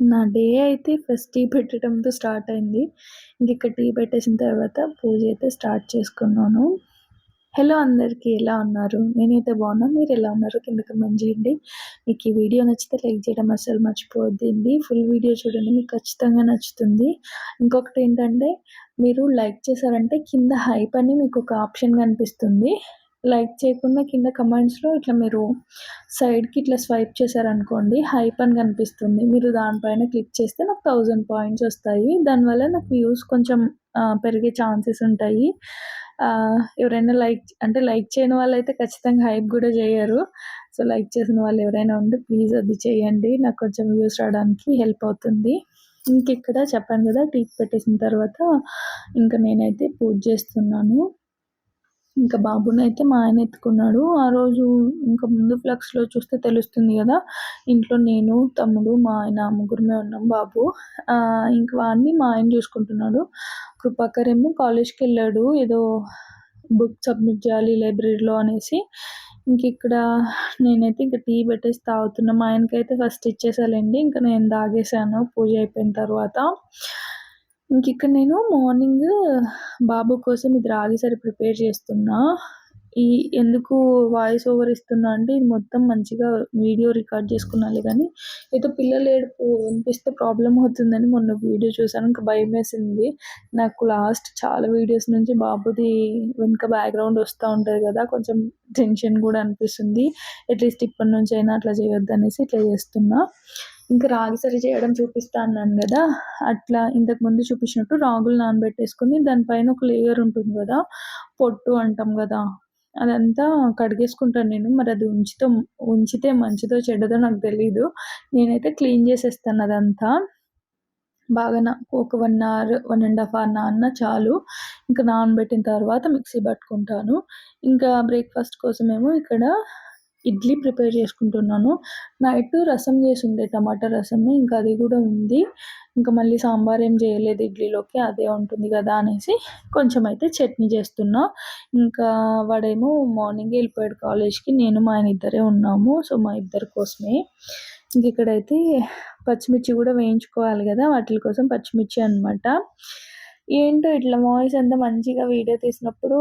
నా డే అయితే first tea పెట్టడంతో స్టార్ట్ అయింది. ఇంక ఇక్కడ టీ పెట్టేసిన తర్వాత పూజ అయితే స్టార్ట్ చేసుకున్నాను. హలో అందరికీ ఎలా ఉన్నారు? నేనైతే బాగున్నాను మీరు ఎలా ఉన్నారు? కింద కమెంట్ చేయండి. మీకు ఈ వీడియో నచ్చితే లైక్ చేయడం అసలు మర్చిపోద్దండి ఫుల్ వీడియో చూడండి. మీకు ఖచ్చితంగా నచ్చుతుంది. ఇంకొకటి ఏంటంటే మీరు లైక్ చేశారంటే కింద హైప్ అని మీకు ఒక ఆప్షన్ కనిపిస్తుంది. లైక్ చేయకుండా కింద కమెంట్స్లో ఇట్లా మీరు సైడ్కి ఇట్లా స్వైప్ చేశారనుకోండి హైప్ అని కనిపిస్తుంది. మీరు దానిపైన క్లిక్ చేస్తే నాకు థౌజండ్ పాయింట్స్ వస్తాయి. దానివల్ల నాకు వ్యూస్ కొంచెం పెరిగే ఛాన్సెస్ ఉంటాయి. ఎవరైనా లైక్ అంటే లైక్ చేయని వాళ్ళు అయితే ఖచ్చితంగా హైప్ కూడా చేయరు. సో లైక్ చేసిన వాళ్ళు ఎవరైనా ఉంటే ప్లీజ్ అది చేయండి. నాకు కొంచెం వ్యూస్ రావడానికి హెల్ప్ అవుతుంది. ఇంక ఇక్కడ చెప్పాను కదా టీ పెట్టేసిన తర్వాత ఇంకా నేనైతే పూజ చేస్తున్నాను. ఇంకా బాబుని అయితే మా ఆయన ఎత్తుకున్నాడు. ఆ రోజు ఇంకా ముందు ఫ్లక్స్లో చూస్తే తెలుస్తుంది కదా ఇంట్లో నేను తమ్ముడు మా ఆయన ముగ్గురమే ఉన్నాం బాబు. ఇంక వాడిని మా ఆయన చూసుకుంటున్నాడు. కృపాకర్ ఏమో కాలేజ్కి వెళ్ళాడు ఏదో బుక్ సబ్మిట్ చేయాలి లైబ్రరీలో అనేసి. ఇంక ఇక్కడ నేనైతే ఇంకా టీ పెట్టేసి తాగుతున్నా. మా ఆయనకైతే ఫస్ట్ ఇచ్చేసాలండి. ఇంకా నేను తాగేసాను. పూజ అయిపోయిన తర్వాత. ఇంక ఇక్కడ నేను మార్నింగ్ బాబు కోసం ఇది రాగి సరి ప్రిపేర్ చేస్తున్నా. ఈ ఎందుకు వాయిస్ ఓవర్ ఇస్తున్నా అంటే ఇది మొత్తం మంచిగా వీడియో రికార్డ్ చేసుకున్నాలి కానీ ఏదో పిల్లలు ఏడుపు వినిపిస్తే ప్రాబ్లం అవుతుందని మొన్న వీడియో చూసాను ఇంకా భయం వేసింది. నాకు లాస్ట్ చాలా వీడియోస్ నుంచి బాబుది వెనుక బ్యాక్గ్రౌండ్ వస్తూ ఉంటుంది కదా కొంచెం టెన్షన్ కూడా అనిపిస్తుంది. అట్లీస్ట్ ఇప్పటి నుంచి అయినా అట్లా చేయొద్దు అనేసి ఇట్లా చేస్తున్నా. ఇంకా రాగి సరి చేయడం చూపిస్తా అన్నాను కదా అట్లా ఇంతకు ముందు చూపించినట్టు రాగులు నానబెట్టేసుకుని దానిపైన ఒక లేయర్ ఉంటుంది కదా పొట్టు అంటాం కదా అదంతా కడిగేసుకుంటాను నేను. మరి అది ఉంచితో ఉంచితే మంచిదో చెడ్డదో నాకు తెలీదు. నేనైతే క్లీన్ చేసేస్తాను అదంతా. బాగా నా ఒక one hour one and half hour నాన్న చాలు. ఇంకా నానబెట్టిన తర్వాత మిక్సీ పట్టుకుంటాను. ఇంకా బ్రేక్ఫాస్ట్ కోసమేమో ఇక్కడ ఇడ్లీ ప్రిపేర్ చేసుకుంటున్నాను. నైట్ రసం చేసి ఉండే టమాటా రసం ఇంకా అది కూడా ఉంది. ఇంకా మళ్ళీ సాంబార్ ఏం చేయలేదు ఇడ్లీలోకి అదే ఉంటుంది కదా అనేసి కొంచెం అయితే చట్నీ చేస్తున్నా. ఇంకా వాడేమో మార్నింగ్ వెళ్ళిపోయాడు కాలేజ్కి నేను మా ఆయన ఇద్దరే ఉన్నాము సో మా ఇద్దరి కోసమే. ఇంక ఇక్కడైతే పచ్చిమిర్చి కూడా వేయించుకోవాలి కదా వాటి కోసం పచ్చిమిర్చి అనమాట ఏంటో ఇట్లా వాయిస్ అంతా మంచిగా వీడియో తీసినప్పుడు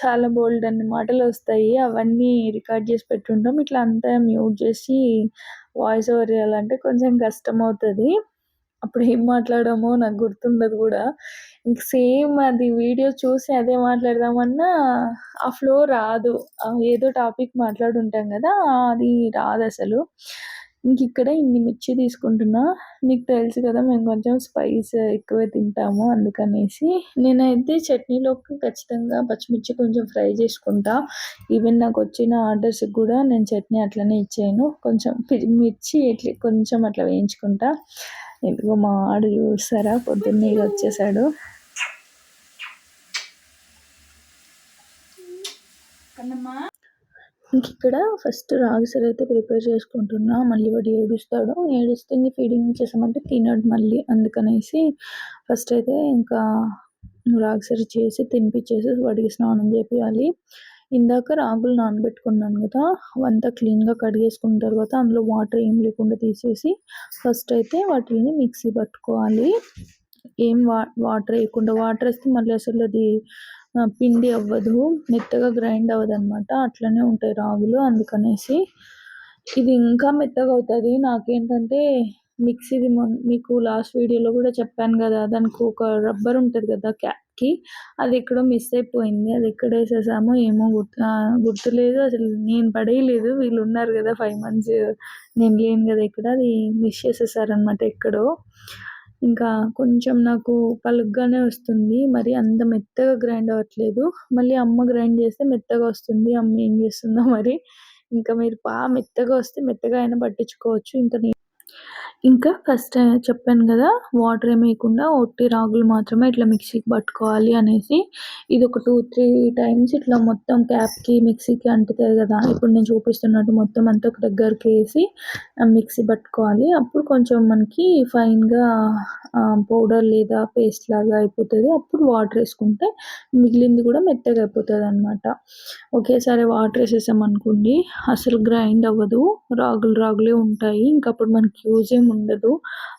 చాలా బోల్డ్ అన్ని మాటలు వస్తాయి. అవన్నీ రికార్డ్ చేసి పెట్టుంటాం. ఇట్లా అంతా మ్యూట్ చేసి వాయిస్ ఓవర్ చేయాలంటే కొంచెం కష్టం అవుతుంది అప్పుడు ఏం మాట్లాడామో నాకు గుర్తుండదు కూడా. ఇంక సేమ్ అది వీడియో చూసి అదే మాట్లాడదామన్నా ఆ ఫ్లో రాదు. ఏదో టాపిక్ మాట్లాడుంటాం కదా అది రాదు అసలు ఇంక ఇక్కడ ఇన్ని మిర్చి తీసుకుంటున్నా మీకు తెలుసు కదా మేము కొంచెం స్పైస్ ఎక్కువ తింటాము అందుకనేసి. నేనైతే చట్నీలోకి ఖచ్చితంగా పచ్చిమిర్చి కొంచెం ఫ్రై చేసుకుంటా. ఈవెన్ నాకు వచ్చిన ఆర్డర్స్కి కూడా నేను చట్నీ అట్లనే ఇచ్చాను కొంచెం మిర్చి ఇట్లా కొంచెం అట్లా వేయించుకుంటా. ఎందుకో మా ఆడు చూస్తారా పొద్దున్నే వచ్చేసాడు. ఇంక ఇక్కడ ఫస్ట్ రాగి సరి అయితే ప్రిపేర్ చేసుకుంటున్నా. మళ్ళీ వాడు ఏడుస్తాడు. ఏడుస్తే ఇంక ఫీడింగ్ చేసామంటే తినడు మళ్ళీ. అందుకనేసి ఫస్ట్ అయితే ఇంకా రాగి సరి చేసి తినిపించేసి వాడికి స్నానం చేపియాలి. ఇందాక రాగులు నానబెట్టుకున్నాను కదా అవంతా క్లీన్గా కడిగేసుకున్న తర్వాత అందులో వాటర్ ఏం లేకుండా తీసేసి ఫస్ట్ అయితే వాటిని మిక్సీ పట్టుకోవాలి. ఏం వా వాటర్ వేయకుండా వాటర్ వేస్తే మళ్ళీ అసలు అది పిండి అవ్వదు మెత్తగా గ్రైండ్ అవ్వదు అనమాట అట్లనే ఉంటాయి రాగులు అందుకనేసి. ఇది ఇంకా మెత్తగా అవుతుంది. నాకేంటంటే మిక్సీది మీకు లాస్ట్ వీడియోలో కూడా చెప్పాను కదా దానికి ఒక రబ్బర్ ఉంటుంది కదా క్యాప్కి అది ఎక్కడో మిస్ అయిపోయింది. అది ఎక్కడ వేసేసామో ఏమో గుర్తు గుర్తులేదు. అసలు నేను పడేయలేదు. వీళ్ళు ఉన్నారు కదా ఫైవ్ మంత్స్ నేను లేను కదా ఇక్కడ అది మిస్ చేసేసారనమాట ఎక్కడో. ఇంకా కొంచెం నాకు పలుగ్గానే వస్తుంది. మరి అంత మెత్తగా గ్రైండ్ అవ్వట్లేదు. మళ్ళీ అమ్మ గ్రైండ్ చేస్తే మెత్తగా వస్తుంది. అమ్మ ఏం చేస్తుందో మరి. ఇంకా మీరు బాగా మెత్తగా వస్తే మెత్తగా అయినా పట్టించుకోవచ్చు. ఇంకా ఇంకా ఫస్ట్ చెప్పాను కదా వాటర్ ఏమి వేయకుండా ఒట్టి రాగులు మాత్రమే ఇట్లా మిక్సీకి పట్టుకోవాలి అనేసి. ఇది ఒక టూ త్రీ టైమ్స్ ఇట్లా మొత్తం క్యాప్కి మిక్సీకి అంటుతుంది కదా. ఇప్పుడు నేను చూపిస్తున్నట్టు మొత్తం అంతా ఒక దగ్గరికి వేసి మిక్సీ పట్టుకోవాలి. అప్పుడు కొంచెం మనకి ఫైన్గా పౌడర్ లేదా పేస్ట్ లాగా అయిపోతుంది. అప్పుడు వాటర్ వేసుకుంటే మిగిలింది కూడా మెత్తగా అయిపోతుంది అనమాట ఒకేసారి వాటర్ వేసేసాం అనుకోండి అసలు గ్రైండ్ అవ్వదు. రాగులు రాగులే ఉంటాయి. ఇంకా అప్పుడు మనకి యూజ్ ఏం ఉండదు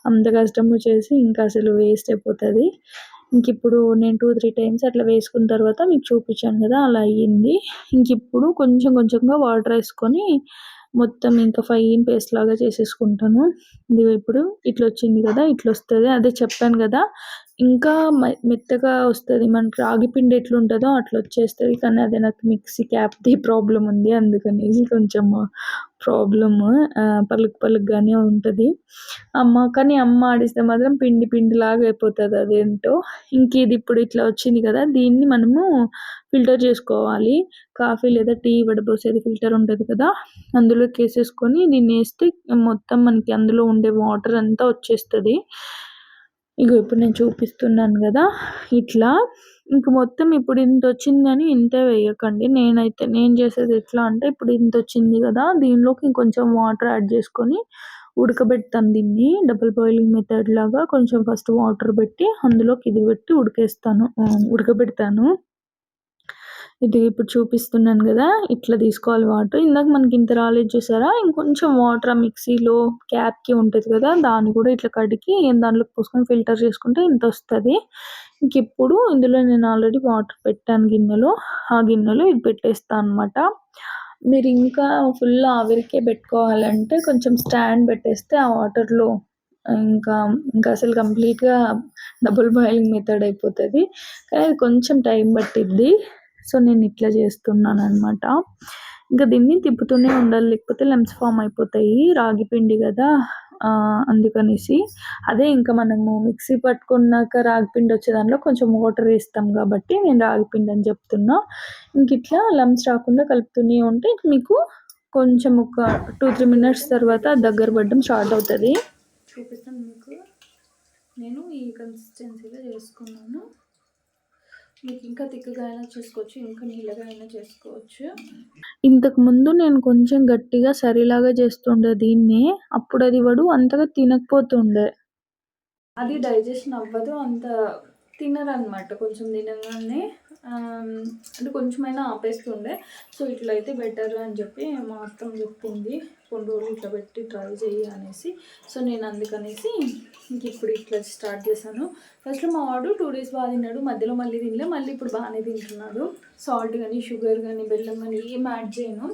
అంత కష్టము చేసి ఇంకా అసలు వేస్ట్ అయిపోతుంది. ఇంక ఇప్పుడు నేను టూ త్రీ టైమ్స్ అట్లా వేసుకున్న తర్వాత మీకు చూపించాను కదా అలా అయ్యింది. ఇంక ఇప్పుడు కొంచెం కొంచెంగా వాటర్ వేసుకొని మొత్తం ఇంకా ఫైన్ పేస్ట్ లాగా చేసేసుకుంటాను. ఇది ఇప్పుడు ఇట్లా వచ్చింది కదా ఇట్లా వస్తుంది అదే చెప్పాను కదా ఇంకా మె- మెత్తగా వస్తుంది. మనకి రాగి పిండి ఎట్లుంటుందో అట్లా వచ్చేస్తుంది కానీ అదే నాకు మిక్సీ క్యాప్ది ప్రాబ్లం ఉంది. అందుకనేసి కొంచెం ప్రాబ్లమ్ పలుకు పలుకుగానే ఉంటుంది. అమ్మ కానీ అమ్మ ఆడిస్తే మాత్రం పిండి పిండి లాగా అయిపోతుంది అదేంటో. ఇంక ఇది ఇప్పుడు ఇట్లా వచ్చింది కదా దీన్ని మనము ఫిల్టర్ చేసుకోవాలి. కాఫీ లేదా టీ వడపోసేది ఫిల్టర్ ఉంటుంది కదా అందులోకి వేసేసుకొని దీన్ని వేస్తే మొత్తం మనకి అందులో ఉండే వాటర్ అంతా వచ్చేస్తుంది. ఇగో ఇప్పుడు నేను చూపిస్తున్నాను కదా ఇట్లా. ఇంక మొత్తం ఇప్పుడు ఇంత వచ్చిందని ఇంతే వేయకండి. నేనైతే నేను చేసేది ఎట్లా అంటే ఇప్పుడు ఇంత వచ్చింది కదా దీనిలోకి ఇంకొంచెం వాటర్ యాడ్ చేసుకొని ఉడకబెడతాను దీన్ని. డబుల్ బాయిలింగ్ మెథడ్ లాగా కొంచెం ఫస్ట్ వాటర్ పెట్టి అందులోకి ఇది పెట్టి ఉడికేస్తాను ఉడకబెడతాను. ఇది ఇప్పుడు చూపిస్తున్నాను కదా ఇట్లా తీసుకోవాలి వాటర్. ఇందాక మనకి ఇంత రాలేదు చూసారా? ఇంకొంచెం వాటర్ ఆ మిక్సీలో క్యాప్కి ఉంటుంది కదా దాన్ని కూడా ఇట్లా కడిగి దాంట్లో పోసుకొని ఫిల్టర్ చేసుకుంటే ఇంత వస్తుంది. ఇంక ఇప్పుడు ఇందులో నేను ఆల్రెడీ వాటర్ పెట్టాను గిన్నెలో. ఆ గిన్నెలో ఇది పెట్టేస్తాను అనమాట మీరు ఇంకా ఫుల్ ఆవిరికే పెట్టుకోవాలంటే కొంచెం స్టాండ్ పెట్టేస్తే ఆ వాటర్లో ఇంకా ఇంకా అసలు కంప్లీట్గా డబుల్ బాయిలింగ్ మెథడ్ అయిపోతుంది. కానీ అది కొంచెం టైం పట్టిద్ది. సో నేను ఇట్లా చేస్తున్నాను అనమాట ఇంకా దీన్ని తిప్పుతూనే ఉండాలి. లేకపోతే లెమ్స్ ఫామ్ అయిపోతాయి. రాగి పిండి కదా అందుకనేసి. అదే ఇంకా మనము మిక్సీ పట్టుకున్నాక రాగిపిండి వచ్చే దాంట్లో కొంచెం వాటర్ వేస్తాం కాబట్టి నేను రాగి పిండి అని చెప్తున్నా. ఇంక ఇట్లా లమ్స్ రాకుండా కలుపుతూనే ఉంటే మీకు కొంచెం ఒక టూ త్రీ మినిట్స్ తర్వాత దగ్గర పడడం స్టార్ట్ అవుతుంది. చూపిస్తాను మీకు. నేను ఈ కన్సిస్టెన్సీలో చేసుకున్నాను. మీకు ఇంకా తిక్కగా అయినా చేసుకోవచ్చు ఇంకా నీళ్ళగా అయినా చేసుకోవచ్చు. ఇంతకు ముందు నేను కొంచెం గట్టిగా సరిలాగా చేస్తుండే దీన్ని అప్పుడు అది వాడు అంతగా తినకపోతుండే. అది డైజెషన్ అవ్వదు అంత తినరు అనమాట కొంచెం తినగానే అంటే కొంచెమైనా ఆపేస్తుండే. సో ఇట్లా అయితే బెటర్ అని చెప్పి మా అత్తం చెప్పింది. కొన్ని రోజులు ఇట్లా పెట్టి ట్రై చేయి అనేసి. సో నేను అందుకనేసి ఇంక ఇప్పుడు ఇట్లా స్టార్ట్ చేశాను. ఫస్ట్ మా వాడు టూ డేస్ బాగా తిన్నాడు. మధ్యలో మళ్ళీ తినలే. మళ్ళీ ఇప్పుడు బాగానే తింటున్నాడు. సాల్ట్ కానీ షుగర్ కానీ బెల్లం కానీ ఏం యాడ్ చేయను.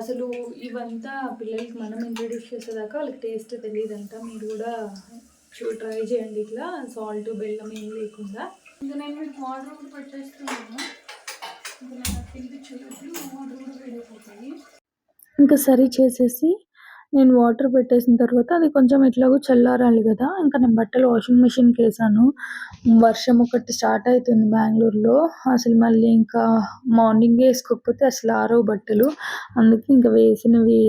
అసలు ఇవంతా పిల్లలకి మనం ఇంట్రడ్యూస్ చేసేదాకా వాళ్ళకి టేస్ట్ తెలియదంట. మీరు కూడా ట్రై చేయండి ఇట్లా. సాల్ట్ బెల్లం ఏం లేకుండా. ఇంకా నేను వాటర్ కూడా పెట్టేస్తున్నాను. ఇంకా నేను తినిపించేటప్పుడు వాటర్ కూడా వేడైపోతాయి ఇంకా సరి చేసేసి నేను వాటర్ పెట్టేసిన తర్వాత అది కొంచెం ఎట్లాగో చల్లారాలి కదా. ఇంకా నేను బట్టలు వాషింగ్ మిషన్కి వేసాను. వర్షం ఒకటి స్టార్ట్ అవుతుంది బెంగళూరులో. అసలు మళ్ళీ ఇంకా మార్నింగ్ వేసుకోకపోతే అసలు ఆరవు బట్టలు. అందుకే ఇంకా వేసినవి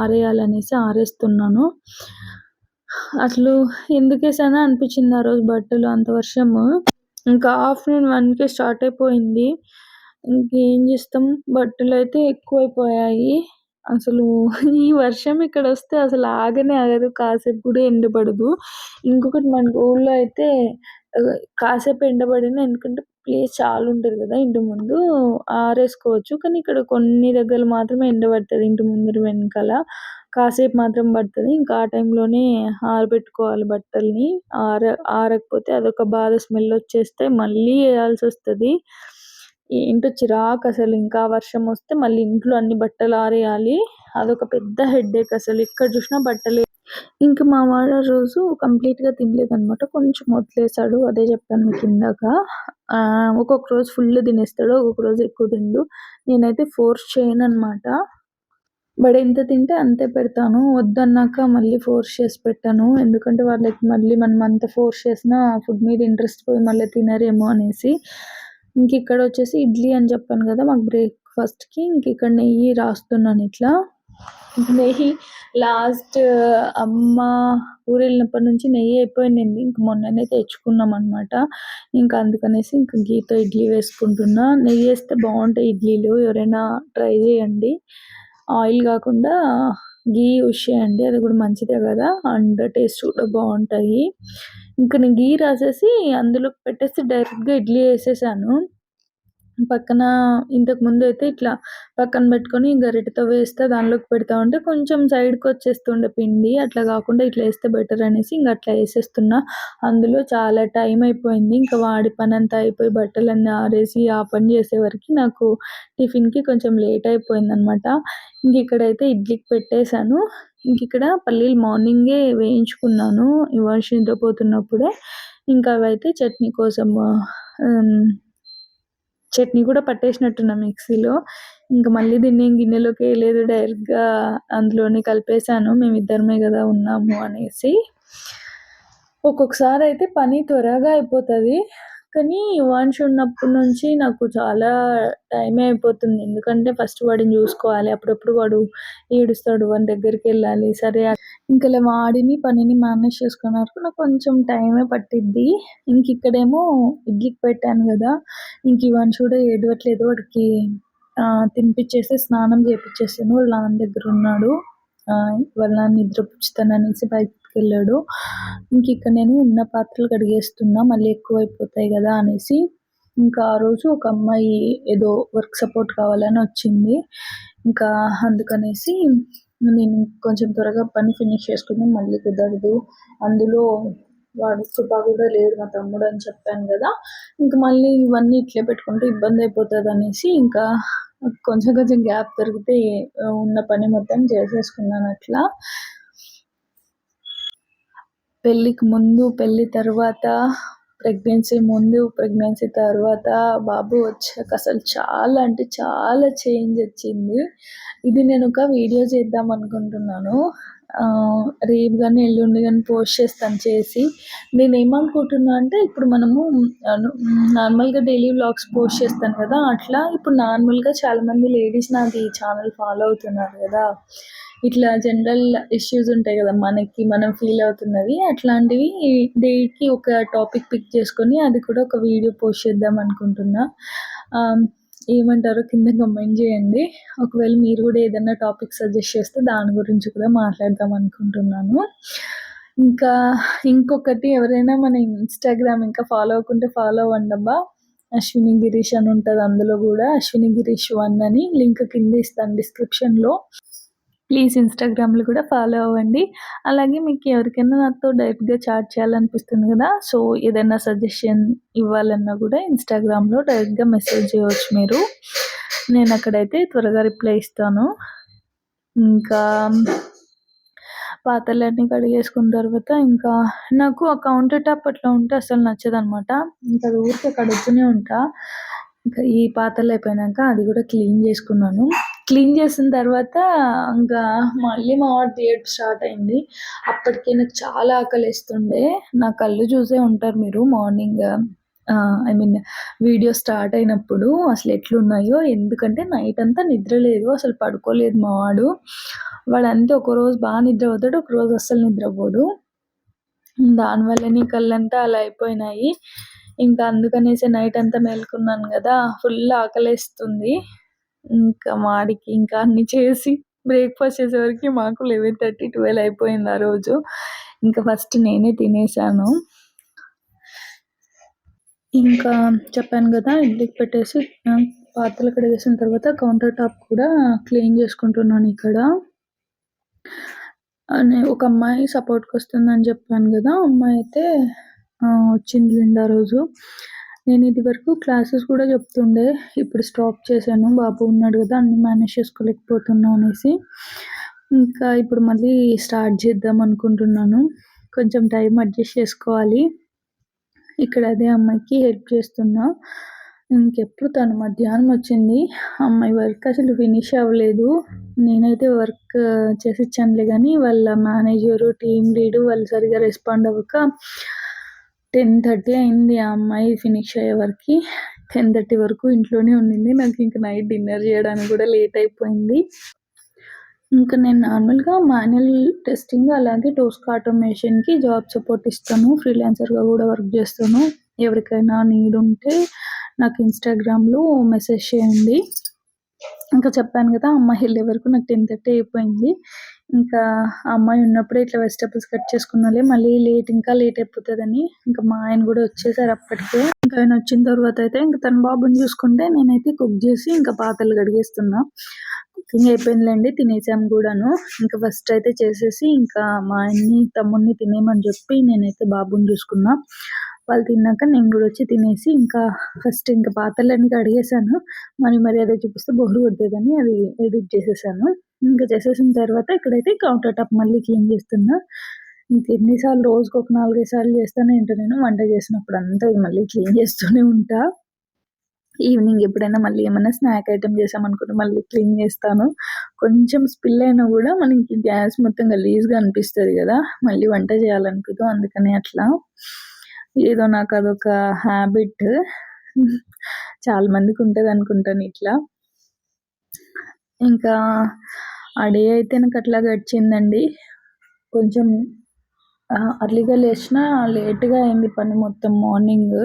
ఆరేయాలనేసి ఆరేస్తున్నాను. అసలు ఎందుకు అనిపించింది ఆ రోజు బట్టలు అంత వర్షము. ఇంకా ఆఫ్టర్నూన్ వన్కే స్టార్ట్ అయిపోయింది. ఇంకేం చేస్తాం? బట్టలు అయితే ఎక్కువైపోయాయి. అసలు ఈ వర్షం ఇక్కడ వస్తే అసలు ఆగనే ఆగదు. కాసేపు కూడా ఎండబడదు. ఇంకొకటి మన ఊళ్ళో అయితే కాసేపు ఎండబడిన ఎందుకంటే ప్లేస్ చాలా ఉంటుంది కదా ఇంటి ముందు. ఆరేసుకోవచ్చు. కానీ ఇక్కడ కొన్ని దగ్గర మాత్రమే ఎండబడుతుంది ఇంటి ముందర వెనకాల. కాసేపు మాత్రం పడుతుంది. ఇంకా ఆ టైంలోనే ఆరబెట్టుకోవాలి బట్టల్ని. ఆర ఆరకపోతే అదొక బాధ స్మెల్ వచ్చేస్తే మళ్ళీ వేయాల్సి వస్తుంది. ఏంటో చిరాకు అసలు. ఇంకా వర్షం వస్తే మళ్ళీ ఇంట్లో అన్ని బట్టలు ఆరేయాలి. అదొక పెద్ద హెడేక్ అసలు. ఎక్కడ చూసినా బట్టలే. ఇంకా మా వాడు ఆ రోజు కంప్లీట్గా తినలేదు అనమాట కొంచెం వదిలేసాడు. అదే చెప్పాను మీకు ఇందాక. ఒక్కొక్క రోజు ఫుల్ తినేస్తాడు. ఒక్కొక్క రోజు ఎక్కువ తిండు. నేనైతే ఫోర్స్ చేయను అనమాట బట్ ఎంత తింటే అంతే పెడతాను. వద్దన్నాక మళ్ళీ ఫోర్స్ చేసి పెట్టాను. ఎందుకంటే వాళ్ళకి మళ్ళీ మనం అంత ఫోర్స్ చేసినా ఫుడ్ మీద ఇంట్రెస్ట్ పోయి మళ్ళీ తినరేమో అనేసి. ఇంక ఇక్కడ వచ్చేసి ఇడ్లీ అని చెప్పాను కదా మాకు బ్రేక్ఫాస్ట్కి ఇంక ఇక్కడ నెయ్యి రాస్తున్నాను ఇట్లా. నెయ్యి లాస్ట్ అమ్మ ఊరు వెళ్ళినప్పటి నుంచి నెయ్యి అయిపోయింది ఇంక మొన్ననే తెచ్చుకున్నాం అనమాట ఇంకా అందుకనేసి ఇంకా గీతో ఇడ్లీ వేసుకుంటున్నా. నెయ్యి వేస్తే బాగుంటాయి ఇడ్లీలు. ఎవరైనా ట్రై చేయండి. ఆయిల్ కాకుండా గీ యూస్ చేయండి అది కూడా మంచిదే కదా. అండ్ టేస్ట్ కూడా బాగుంటాయి. ఇంకా నేను గీ రాసేసి అందులో పెట్టేసి డైరెక్ట్గా ఇడ్లీ వేసేసాను. పక్కన ఇంతకు ముందు అయితే ఇట్లా పక్కన పెట్టుకొని గరిటతో వేస్తే దానిలోకి పెడతా ఉంటే కొంచెం సైడ్కి వచ్చేస్తుండే పిండి. అట్లా కాకుండా ఇట్లా వేస్తే బెటర్ అనేసి ఇంకా అట్లా వేసేస్తున్నా. అందులో చాలా టైం అయిపోయింది. ఇంకా వాడి పని అంతా అయిపోయి బట్టలన్నీ ఆరేసి ఆ పని చేసేవరకు నాకు టిఫిన్కి కొంచెం లేట్ అయిపోయింది అనమాట ఇంక ఇక్కడైతే ఇడ్లీకి పెట్టేశాను. ఇంక ఇక్కడ పల్లీలు మార్నింగే వేయించుకున్నాను. ఇవాళ నిద్రపోతున్నప్పుడే. ఇంకా అవైతే చట్నీ కోసం చట్నీ కూడా పట్టేసినట్టున్నా మిక్సీలో. ఇంకా మళ్ళీ దీన్ని గిన్నెలోకి వేయలేదు డైరెక్ట్గా అందులోనే కలిపేశాను. మేమిద్దరమే కదా ఉన్నాము అనేసి. ఒక్కొక్కసారి అయితే పని త్వరగా అయిపోతుంది. కానీ ఇవాన్ష్ ఉన్నప్పటి నుంచి నాకు చాలా టైం అయిపోతుంది. ఎందుకంటే ఫస్ట్ వాడిని చూసుకోవాలి అప్పుడప్పుడు వాడు ఏడుస్తాడు వాని దగ్గరికి వెళ్ళాలి. సరే ఇంకా వాడిని పనిని మేనేజ్ చేసుకునే వరకు నాకు కొంచెం టైమే పట్టిద్ది. ఇంక ఇక్కడేమో ఇడ్లీకి పెట్టాను కదా ఇంక ఇవాన్ష్ కూడా ఏడవట్లేదు. వాడికి తినిపించేసి స్నానం చేపించేసాను వాళ్ళ నాన్న దగ్గర ఉన్నాడు. వాళ్ళ నాన్న నిద్రపుచ్చుతాననేసి బయట వెళ్ళాడు ఇంక ఇక్కడ నేను ఉన్న పాత్రలు కడిగేస్తున్నా మళ్ళీ ఎక్కువైపోతాయి కదా అనేసి. ఇంకా ఆ రోజు ఒక అమ్మాయి ఏదో వర్క్ సపోర్ట్ కావాలని వచ్చింది. ఇంకా అందుకనేసి నేను కొంచెం త్వరగా పని ఫినిష్ చేసుకుని మళ్ళీ కుదరదు. అందులో వాడు సుపా కూడా లేడు మా తమ్ముడు అని చెప్పాను కదా. ఇంకా మళ్ళీ ఇవన్నీ ఇట్లే పెట్టుకుంటే ఇబ్బంది అయిపోతుంది అనేసి ఇంకా కొంచెం కొంచెం గ్యాప్ దొరికితే ఉన్న పని మొత్తం చేసేసుకున్నాను అట్లా. పెళ్ళికి ముందు పెళ్ళి తర్వాత ప్రెగ్నెన్సీ ముందు ప్రెగ్నెన్సీ తర్వాత బాబు వచ్చాక అసలు చాలా అంటే చాలా చేంజ్ వచ్చింది. ఇది నేను ఒక వీడియో చేద్దాం అనుకుంటున్నాను. రేపు కానీ ఎల్లుండి కానీ పోస్ట్ చేస్తాను చేసి. నేను ఏమనుకుంటున్నా అంటే ఇప్పుడు మనము నార్మల్గా డైలీ వ్లాగ్స్ పోస్ట్ చేస్తాను కదా అట్లా ఇప్పుడు నార్మల్గా చాలామంది లేడీస్ నాది ఛానల్ ఫాలో అవుతున్నారు కదా. ఇట్లా జనరల్ ఇష్యూస్ ఉంటాయి కదా మనకి మనం ఫీల్ అవుతున్నవి అట్లాంటివి డేకి ఒక టాపిక్ పిక్ చేసుకొని అది కూడా ఒక వీడియో పోస్ట్ చేద్దాం అనుకుంటున్నా. ఏమంటారో కింద కమెంట్ చేయండి. ఒకవేళ మీరు కూడా ఏదైనా టాపిక్ సజెస్ట్ చేస్తే దాని గురించి కూడా మాట్లాడదాం అనుకుంటున్నాను. ఇంకా ఇంకొకటి ఎవరైనా మన ఇన్స్టాగ్రామ్ ఇంకా ఫాలో అవ్వకుంటే ఫాలో అవ్వండబ్బా అశ్విని గిరీష్ అని ఉంటుంది అందులో కూడా. అశ్విని గిరీష్ వన్ అని. లింక్ కింద ఇస్తాను డిస్క్రిప్షన్లో ప్లీజ్ ఇన్స్టాగ్రామ్లో కూడా ఫాలో అవ్వండి. అలాగే మీకు ఎవరికైనా నాతో డైరెక్ట్గా చాట్ చేయాలనిపిస్తుంది కదా సో ఏదైనా సజెషన్ ఇవ్వాలన్నా కూడా ఇన్స్టాగ్రామ్లో డైరెక్ట్గా మెసేజ్ చేయవచ్చు మీరు. నేను అక్కడైతే త్వరగా రిప్లై ఇస్తాను. ఇంకా పాత్రలన్నీ కడిగేసుకున్న తర్వాత ఇంకా నాకు ఆ కౌంటర్ టాప్ అట్లా ఉంటే అసలు నచ్చదు అనమాట ఇంకా ఊరికే కడుగుతూనే ఉంటా. ఇంకా ఈ పాత్రలు అయిపోయినాక అది కూడా క్లీన్ చేసుకున్నాను. క్లీన్ చేసిన తర్వాత ఇంకా మళ్ళీ మా వాడు థియేటర్ స్టార్ట్ అయింది. అప్పటికే నాకు చాలా ఆకలిస్తుండే. నా కళ్ళు చూసే ఉంటారు మీరు morning I mean video start అయినప్పుడు అసలు ఎట్లున్నాయో ఎందుకంటే నైట్ అంతా నిద్ర లేదు అసలు పడుకోలేదు మా వాడు. వాడు అంతే ఒకరోజు బాగా నిద్ర పోతాడు ఒకరోజు అస్సలు నిద్రపోడు. దానివల్ల నీ కళ్ళంతా అలా అయిపోయినాయి. ఇంకా అందుకనేసి నైట్ అంతా మేల్కున్నాను కదా ఫుల్ ఆకలేస్తుంది. ఇంకా వాడికి ఇంకా అన్ని చేసి బ్రేక్ఫాస్ట్ చేసేవరకు మాకు లెవెన్ థర్టీ ట్వెల్వ్ అయిపోయింది ఆ రోజు. ఇంకా ఫస్ట్ నేనే తినేసాను. ఇంకా చెప్పాను కదా ఇడ్లీకి పెట్టేసి పాత్రలు కడిగేసిన తర్వాత కౌంటర్ టాప్ కూడా క్లీన్ చేసుకుంటున్నాను ఇక్కడ. ఒక అమ్మాయి సపోర్ట్కి వస్తుందని చెప్పాను కదా అమ్మాయి అయితే వచ్చింది ఆ రోజు. నేను ఇది వరకు క్లాసెస్ కూడా చెప్తుండే ఇప్పుడు స్టాప్ చేశాను బాబు ఉన్నాడు కదా అన్ని మేనేజ్ చేసుకోలేకపోతున్నా అనేసి. ఇంకా ఇప్పుడు మళ్ళీ స్టార్ట్ చేద్దాం అనుకుంటున్నాను. కొంచెం టైం అడ్జస్ట్ చేసుకోవాలి. ఇక్కడ అదే అమ్మాయికి హెల్ప్ చేస్తున్నా. ఇంకెప్పుడు తను మధ్యాహ్నం వచ్చింది. అమ్మాయి వర్క్ అసలు ఫినిష్ అవ్వలేదు. నేనైతే వర్క్ చేసి ఇచ్చానులే కానీ వాళ్ళ మేనేజరు టీమ్ లీడు వాళ్ళు సరిగా రెస్పాండ్ అవ్వక టెన్ థర్టీ అయింది ఆ అమ్మాయి ఫినిష్ అయ్యే వరకు. టెన్ థర్టీ వరకు ఇంట్లోనే ఉండింది. నాకు ఇంకా నైట్ డిన్నర్ చేయడానికి కూడా లేట్ అయిపోయింది. ఇంకా నేను నార్మల్గా మాన్యువల్ టెస్టింగ్ అలాగే టోస్క్ ఆటోమేషన్కి జాబ్ సపోర్ట్ ఇస్తాను. ఫ్రీలాన్సర్గా కూడా వర్క్ చేస్తాను. ఎవరికైనా నీడ్ ఉంటే నాకు ఇన్స్టాగ్రామ్లో మెసేజ్ చేయండి. ఇంకా చెప్పాను కదా అమ్మాయి వెళ్ళే వరకు నాకు టెన్ థర్టీ అయిపోయింది. ఇంకా ఆ అమ్మాయి ఉన్నప్పుడే ఇట్లా వెజిటబుల్స్ కట్ చేసుకున్నాలే మళ్ళీ లేట్ ఇంకా లేట్ అయిపోతుందని ఇంకా మా ఆయన కూడా వచ్చేసారు అప్పటికే. ఇంకా ఆయన వచ్చిన తర్వాత అయితే ఇంకా తన బాబుని చూసుకుంటే నేనైతే కుక్ చేసి ఇంకా పాత్రలు కడిగేస్తున్నా. కుకింగ్ అయిపోయిందిలేండి తినేసాం కూడాను. ఇంకా ఫస్ట్ అయితే చేసేసి ఇంకా మా ఆయన్ని తమ్ముడిని తినేయమని చెప్పి నేనైతే బాబుని చూసుకున్నా. వాళ్ళు తిన్నాక నేను కూడా వచ్చి తినేసి ఇంకా ఫస్ట్ ఇంకా పాత్రలన్నీ కడిగేసాను మరి మరి అదే చూపిస్తే బొహరు కొట్టేదని అది ఎడిట్ చేసేసాను. ఇంకా చేసేసిన తర్వాత ఇక్కడైతే కౌంటర్ టాప్ మళ్ళీ క్లీన్ చేస్తున్నా. ఇంక ఎన్నిసార్లు రోజుకి ఒక నాలుగైదు సార్లు చేస్తానే ఉంటా నేను. వంట చేసినప్పుడు అంతా మళ్ళీ క్లీన్ చేస్తూనే ఉంటా. ఈవినింగ్ ఎప్పుడైనా మళ్ళీ ఏమైనా స్నాక్ ఐటమ్ చేసామనుకుంటే మళ్ళీ క్లీన్ చేస్తాను. కొంచెం స్పిల్ అయినా కూడా మనకి గ్యాస్ మొత్తం గలీజ్గా అనిపిస్తుంది కదా. మళ్ళీ వంట చేయాలనిపిదు అందుకని అట్లా. ఏదో నాకు అదొక హ్యాబిట్ చాలా మందికి ఉంటుంది అనుకుంటాను ఇట్లా. ఇంకా ఆ డే అయితే నాకు అట్లా గడిచిందండి. కొంచెం అర్లీగా లేచిన లేట్గా అయింది పని మొత్తం మార్నింగ్.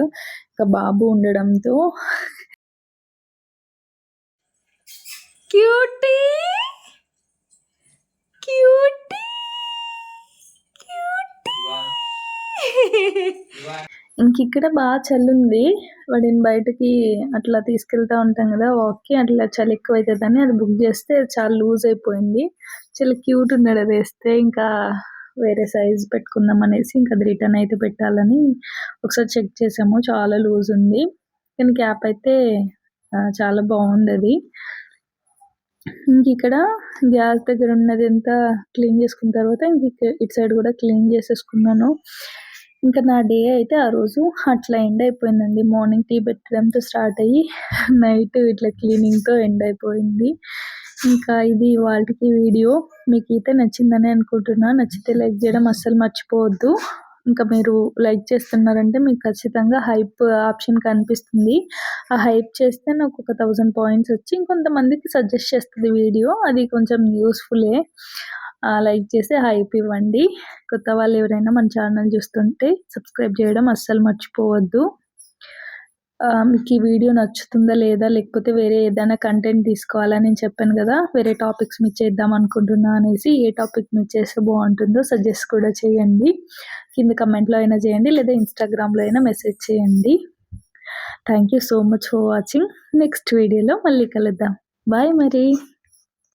ఇంకా బాబు ఉండడంతో. క్యూటీ! క్యూటీ! క్యూటీ! ఇంక ఇక్కడ బాగా చలి ఉంది వాడిని బయటకి అట్లా తీసుకెళ్తా ఉంటాం కదా వాక్కి అట్లా చలి ఎక్కువ అవుతుందని అది బుక్ చేస్తే చాలా లూజ్ అయిపోయింది. చాలా క్యూట్ ఉన్నాడు అది వేస్తే ఇంకా వేరే సైజ్ పెట్టుకుందాం అనేసి ఇంకా అది రిటర్న్ అయితే పెట్టాలని ఒకసారి చెక్ చేసాము చాలా లూజ్ ఉంది. కానీ క్యాప్ అయితే చాలా బాగుంది అది. ఇంక ఇక్కడ గ్యాస్ దగ్గర ఉన్నది ఎంత క్లీన్ చేసుకున్న తర్వాత ఇంక ఇటు సైడ్ కూడా క్లీన్ చేసేసుకున్నాను. ఇంకా నా డే అయితే ఆ రోజు అట్లా ఎండ్ అయిపోయిందండి. మార్నింగ్ టీ పెట్టడంతో స్టార్ట్ అయ్యి నైట్ ఇట్లా క్లీనింగ్తో ఎండ్ అయిపోయింది. ఇంకా ఇది వాళ్ళకి వీడియో. మీకు అయితే నచ్చిందని అనుకుంటున్నా. నచ్చితే లైక్ చేయడం అస్సలు మర్చిపోవద్దు. ఇంకా మీరు లైక్ చేస్తున్నారంటే మీకు ఖచ్చితంగా హైప్ ఆప్షన్ కనిపిస్తుంది. ఆ హైప్ చేస్తే నాకు ఒక థౌజండ్ పాయింట్స్ వచ్చి ఇంకొంతమందికి సజెస్ట్ చేస్తుంది వీడియో. అది కొంచెం యూస్ఫుల్లే లైక్ చేసి హైప్ ఇవ్వండి. కొత్త వాళ్ళు ఎవరైనా మన ఛానల్ చూస్తుంటే సబ్స్క్రైబ్ చేయడం అస్సలు మర్చిపోవద్దు. మీకు ఈ వీడియో నచ్చుతుందా లేదా లేకపోతే వేరే ఏదైనా కంటెంట్ తీసుకోవాలని నేను చెప్పాను కదా వేరే టాపిక్స్ మీ చేద్దాం అనుకుంటున్నా అనేసి ఏ టాపిక్ మీ చేస్తే బాగుంటుందో సజెస్ట్ కూడా చేయండి. కింద కమెంట్లో అయినా చేయండి లేదా ఇన్స్టాగ్రామ్లో అయినా మెసేజ్ చేయండి. Thank you so much for watching next వీడియోలో మళ్ళీ కలుద్దాం. బాయ్ మరి.